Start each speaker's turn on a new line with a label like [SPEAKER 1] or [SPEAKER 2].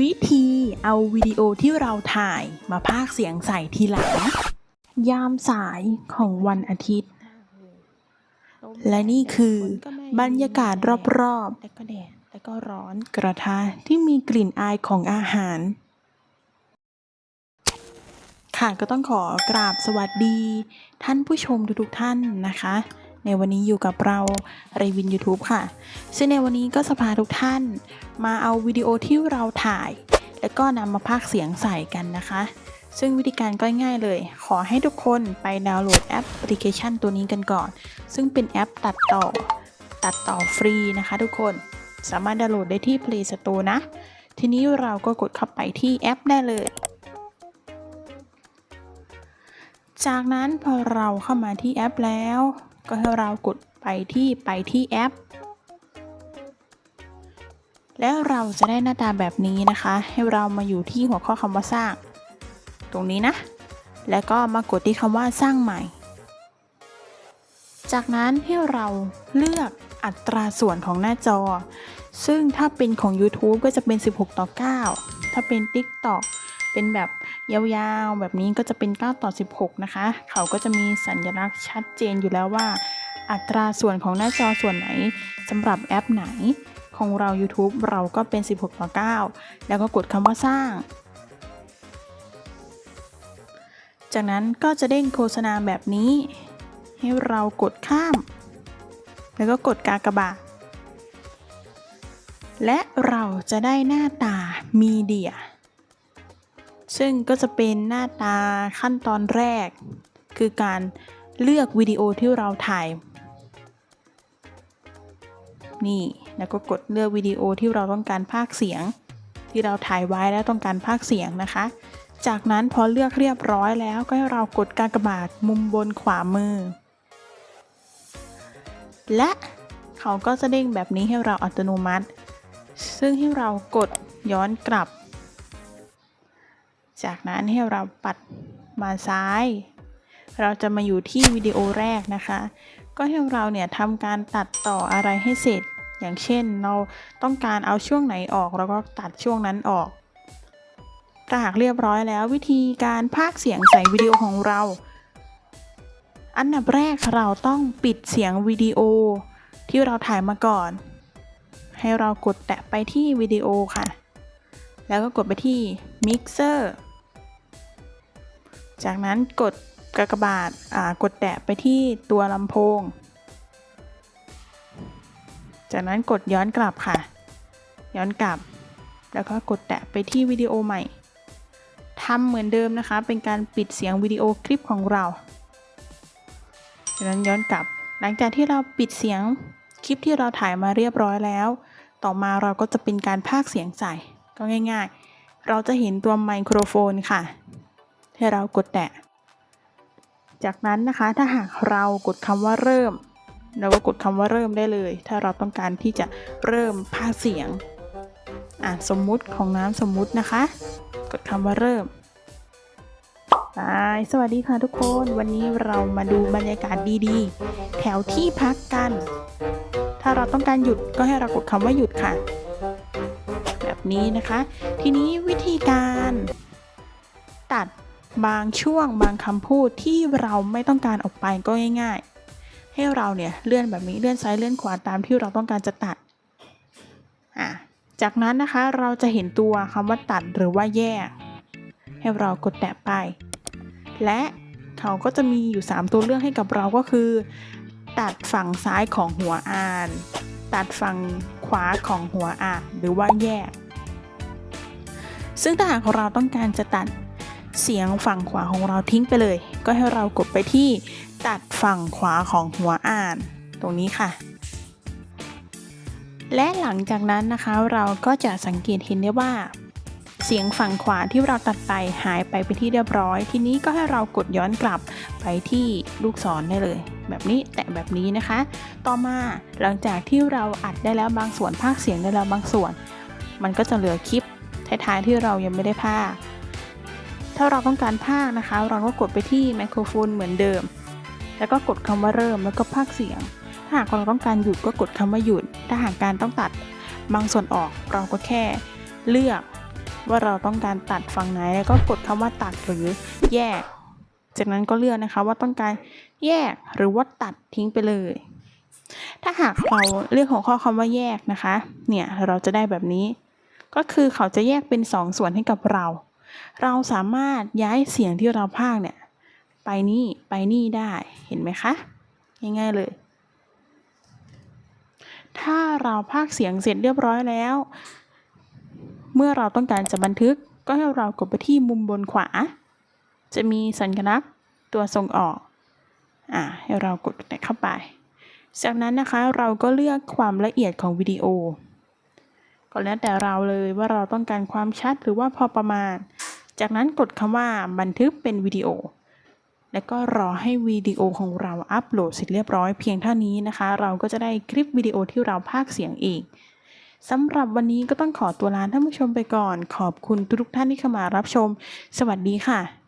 [SPEAKER 1] วิธีเอาวิดีโอที่เราถ่ายมาพากเสียงใส่ทีหลัง ยามสายของวันอาทิตย์ และนี่คือบรรยากาศรอบ
[SPEAKER 2] ๆ แล้วก็แดดแล้วก็ร้อน
[SPEAKER 1] กระทะที่มีกลิ่นอายของอาหาร ค่ะก็ต้องขอกราบสวัสดี ท่านผู้ชมทุกๆท่านนะคะ ในวันนี้อยู่กับเราเรวิน YouTube ค่ะ ซึ่งในวันนี้ก็จะพาทุกท่าน มาเอาวิดีโอที่เราถ่าย แล้วก็นำมาพากเสียงใส่กันนะคะ ซึ่งวิธีการก็ง่ายเลย ขอให้ทุกคนไปดาวน์โหลดแอปพลิเคชันตัวนี้กันก่อน ซึ่งเป็นแอปตัดต่อ ตัดต่อฟรีนะคะทุกคน สามารถดาวน์โหลดได้ที่ Play Store นะ ทีนี้เราก็กดเข้าไปที่แอปได้เลยจากนั้นพอเราเข้ามาที่แอปแล้ว ก็ให้เรากดไปที่ไปที่แอป แล้วเราจะได้หน้าตาแบบนี้นะคะ ให้เรามาอยู่ที่หัวข้อคำว่าสร้าง ตรงนี้นะ แล้วก็มากดที่คำว่าสร้างใหม่ จากนั้นให้เราเลือกอัตราส่วนของหน้าจอ ซึ่งถ้าเป็นของ YouTube ก็จะเป็น 16 ต่อ 9 ถ้าเป็น TikTok เป็นแบบ ยาวๆ แบบนี้ก็จะเป็น 9 ต่อ 16 นะคะ เขาก็จะมีสัญลักษณ์ชัดเจนอยู่แล้วว่า อัตราส่วนของหน้าจอส่วนไหนสำหรับแอปไหน ของเรา YouTube เราก็เป็น 16 ต่อ 9 แล้วก็กดคำว่าสร้าง จากนั้นก็จะเด้งโฆษณาแบบนี้ ให้เรากดข้าม แล้วก็กดกากบาทและเราจะได้หน้าตามีเดีย ซึ่งก็จะเป็นหน้าตาขั้นตอนแรก คือการเลือกวิดีโอที่เราถ่าย นี่แล้วก็กดเลือกวิดีโอที่เราต้องการพากย์เสียง ที่เราถ่ายไว้แล้วต้องการพากย์เสียงนะคะ จากนั้นพอเลือกเรียบร้อยแล้วก็ให้เรากดการกระบาทมุมบนขวามือ และเขาก็จะเด้งแบบนี้ให้เราอัตโนมัติ ซึ่งให้เรากดย้อนกลับ จากนั้นให้เราปัดมาซ้าย เราจะมาอยู่ที่วิดีโอแรกนะคะ ก็ให้เราเนี่ยทำการตัดต่ออะไรให้เสร็จ อย่างเช่นเราต้องการเอาช่วงไหนออกเราก็ตัดช่วงนั้นออกถ้าหากเรียบร้อยแล้ววิธีการพากเสียงใส่วิดีโอของเรา อันดับแรกเราต้องปิดเสียงวิดีโอที่เราถ่ายมาก่อน ให้เรากดแตะไปที่วิดีโอค่ะ แล้วก็กดไปที่ Mixer จากนั้นกดกากบาทกดแตะไปที่ตัวลำโพง จากนั้นกดย้อนกลับค่ะ ย้อนกลับ แล้วก็กดแตะไปที่วิดีโอใหม่ทำเหมือนเดิมนะคะ เป็นการปิดเสียงวิดีโอคลิปของเรา จากนั้นย้อนกลับ หลังจากที่เราปิดเสียงคลิปที่เราถ่ายมาเรียบร้อยแล้ว ต่อมาเราก็จะเป็นการพากเสียงใส่ ก็ง่าย ๆ เราจะเห็นตัวไมโครโฟนค่ะ ให้เรากดแตะ จากนั้นนะคะถ้าหากเรากดคำว่าเริ่ม เราก็กดคำว่าเริ่มได้เลย ถ้าเราต้องการที่จะเริ่มพากย์เสียง อะสมมุติของน้ำสมมุตินะคะ กดคำว่าเริ่มบายสวัสดีค่ะทุกคน วันนี้เรามาดูบรรยากาศดีๆ แถวที่พักกัน ถ้าเราต้องการหยุดก็ให้เรากดคำว่าหยุดค่ะ แบบนี้นะคะ ทีนี้วิธีการตัด บางช่วงบางคำพูดที่เราไม่ต้องการออกไปก็ง่าย ๆ ให้เราเนี่ยเลื่อนแบบนี้เลื่อนซ้ายเลื่อนขวาตามที่เราต้องการจะตัดอะจากนั้นนะคะเราจะเห็นตัวคำว่าตัดหรือว่าแยก ให้เรากดแตะไป และเขาก็จะมีอยู่ 3 ตัวเลือกให้กับเราก็คือ ตัดฝั่งซ้ายของหัวอ่าน ตัดฝั่งขวาของหัวอ่านหรือว่าแยก ซึ่งถ้าหากเราต้องการจะตัด เสียงฝั่งขวาของเราทิ้งไปเลย ก็ให้เรากดไปที่ตัดฝั่งขวาของหัวอ่าน ตรงนี้ค่ะ และหลังจากนั้นนะคะเราก็จะสังเกตเห็นได้ว่า เสียงฝั่งขวาที่เราตัดไปหายไปเป็นที่เรียบร้อย ทีนี้ก็ให้เรากดย้อนกลับไปที่ลูกศรได้เลย แบบนี้แตะแบบนี้นะคะ ต่อมาหลังจากที่เราอัดได้แล้วบางส่วนภาคเสียงได้แล้วบางส่วน มันก็จะเหลือคลิปท้ายๆที่เรายังไม่ได้ภาค ถ้าเราต้องการภาคนะคะ เราก็กดไปที่ไมโครโฟนเหมือนเดิม แล้วก็กดคำว่าเริ่มแล้วก็ภาคเสียง ถ้าหากเราต้องการหยุดก็กดคำว่าหยุด ถ้าหากการต้องตัดบางส่วนออกเราก็แค่เลือกว่าเราต้องการตัดฝั่งไหนแล้วก็กดคำว่าตัดหรือแยก จากนั้นก็เลือกนะคะว่าต้องการแยกหรือว่าตัดทิ้งไปเลย ถ้าหากเราเลือกหัวข้อคำว่าแยกนะคะ เนี่ยเราจะได้แบบนี้ ก็คือเขาจะแยกเป็นสองส่วนให้กับเรา เราสามารถย้ายเสียงที่เราพากเนี่ย ไปนี่ไปนี่ได้เห็นไหมคะง่ายๆเลย ถ้าเราพากเสียงเสร็จเรียบร้อยแล้ว เมื่อเราต้องการจะบันทึกก็ให้เรากดไปที่มุมบนขวา จะมีสัญลักษณ์ตัวส่งออกอ่าให้เรากดเข้าไป จากนั้นนะคะเราก็เลือกความละเอียดของวิดีโอก็แล้วแต่เราเลยว่าเราต้องการความชัดหรือว่าพอประมาณ จากนั้นกดคำว่าบันทึกเป็นวิดีโอ แล้วก็รอให้วิดีโอของเราอัปโหลดเสร็จเรียบร้อยเพียงเท่านี้นะคะ เราก็จะได้คลิปวิดีโอที่เราพากเสียงเองสำหรับวันนี้ก็ต้องขอตัวลาท่านผู้ชมไปก่อน ขอบคุณทุกท่านที่เข้ามารับชม สวัสดีค่ะ